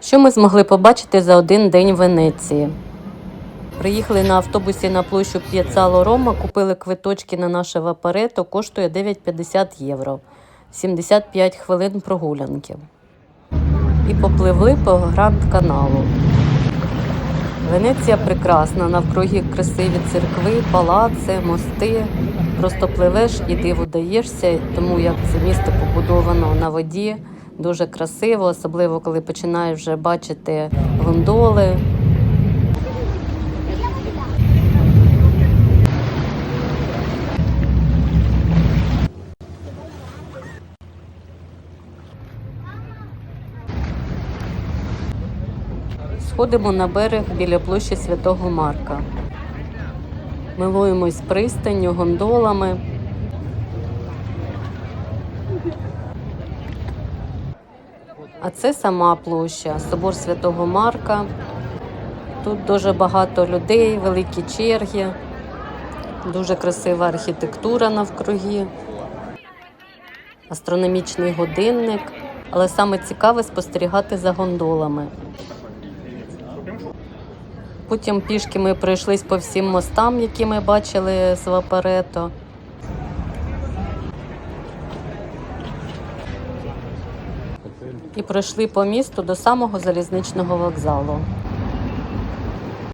Що ми змогли побачити за один день в Венеції? Приїхали на автобусі на площу П'єцало Рома, купили квиточки на наше вапарето, коштує 9,50 євро. 75 хвилин прогулянки. І попливли по Гранд каналу. Венеція прекрасна, навкруги красиві церкви, палаци, мости. Просто пливеш і диву даєшся, тому як це місто побудовано на воді, дуже красиво, особливо коли починаєш вже бачити гондоли. Сходимо на берег біля площі Святого Марка. Милуємось пристанню, гондолами. А це сама площа, собор Святого Марка. Тут дуже багато людей, великі черги, дуже красива архітектура навкруги, астрономічний годинник. Але саме цікаве спостерігати за гондолами. Потім пішки ми пройшлись по всім мостам, які ми бачили з Вапарето. І пройшли по місту до самого залізничного вокзалу.